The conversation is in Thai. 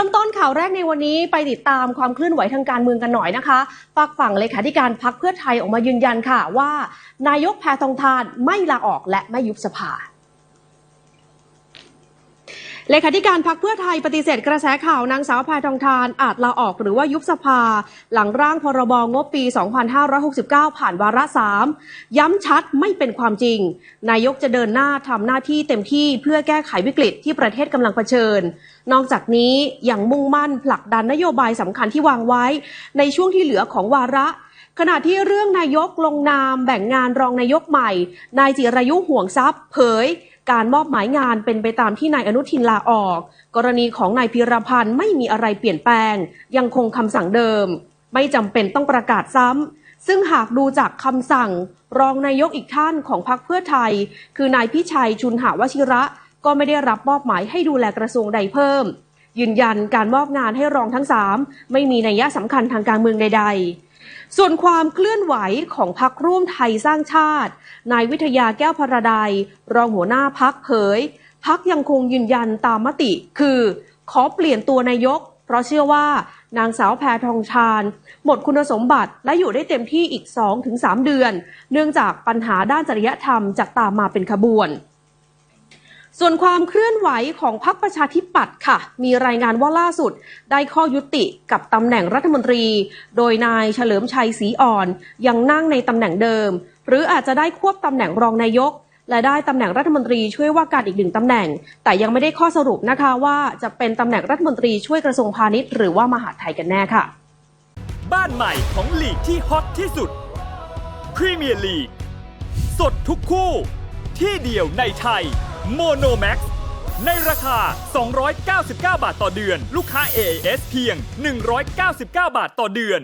ริ่มต้นข่าวแรกในวันนี้ไปติดตามความเคลื่อนไหวทางการเมืองกันหน่อยนะคะฝากฝั่งเลขาธิการพักเพื่อไทยออกมายืนยันค่ะว่า นายกแพทองทานไม่ลาออกและไม่ยุบสภา เลขาธิการพักเพื่อไทยปฏิเสธกระแสข่าวนางสาวแพทองทานอาจลาออกหรือว่ายุบสภา หลังร่างพรบงบปี 2569 ผ่านวาระสามย้ำชัดไม่เป็นความจริง นายกจะเดินหน้าทำหน้าที่เต็มที่เพื่อแก้ไขวิกฤตที่ประเทศกำลังเผชิญ นอกจากนี้ยังมุ่งมั่นผลักดันนโยบายสำคัญที่วางไว้ ในช่วงที่เหลือของวาระขณะที่เรื่องนายกลงนามแบ่งงานรองนายกใหม่ นายจิรายุห่วงทรัพย์ เผย การมอบหมายงานเป็นไปตามที่นายอนุทินลาออก กรณีของนายพิรพันธ์ไม่มีอะไรเปลี่ยนแปลง ยังคงคำสั่งเดิม ไม่จำเป็นต้องประกาศซ้ำซึ่งหากดูจากคำสั่ง รองนายกอีกท่านของพรรคเพื่อไทย คือนายพิชัยชุนหาวชิระ ก็ไม่ได้รับมอบหมายให้ดูแลกระทรวงใดเพิ่ม ยืนยันการมอบงานให้รองทั้งสามไม่มีนัยยะสำคัญทางการเมืองใด ๆ ส่วนความเคลื่อนไหวของพักร่วมไทยสร้างชาติ นายวิทยาแก้วพระใดยรองหัวหน้าพักเผย พักยังคงยืนยันตามมติ คือ ขอเปลี่ยนตัวนายก เพราะเชื่อว่านางสาวแพทองทานหมดคุณสมบัติและอยู่ได้เต็มที่อีก 2-3 เดือน เนื่องจากปัญหาด้านจริยธรรมจะตามมาเป็นขบวน ส่วนความเคลื่อนไหวของพรรคประชาธิปัตย์ค่ะ มีรายงานว่าล่าสุด ได้ข้อยุติกับตำแหน่งรัฐมนตรี โดยนายเฉลิมชัยศรีอ่อน ยังนั่งในตำแหน่งเดิม หรืออาจจะได้ควบตำแหน่งรองนายก และได้ตำแหน่งรัฐมนตรีช่วยว่าการอีกหนึ่งตำแหน่ง แต่ยังไม่ได้ข้อสรุปนะคะว่าจะเป็นตำแหน่งรัฐมนตรีช่วยกระทรวงพาณิชย์หรือว่ามหาดไทยกันแน่ค่ะ บ้านใหม่ของลีกที่ฮอตที่สุดพรีเมียร์ลีกสดทุกคู่ ที่เดียวในไทย โมโนแม็กในราคา 299 บาทต่อเดือน ลูกค้า AIS เพียง 199 บาทต่อเดือน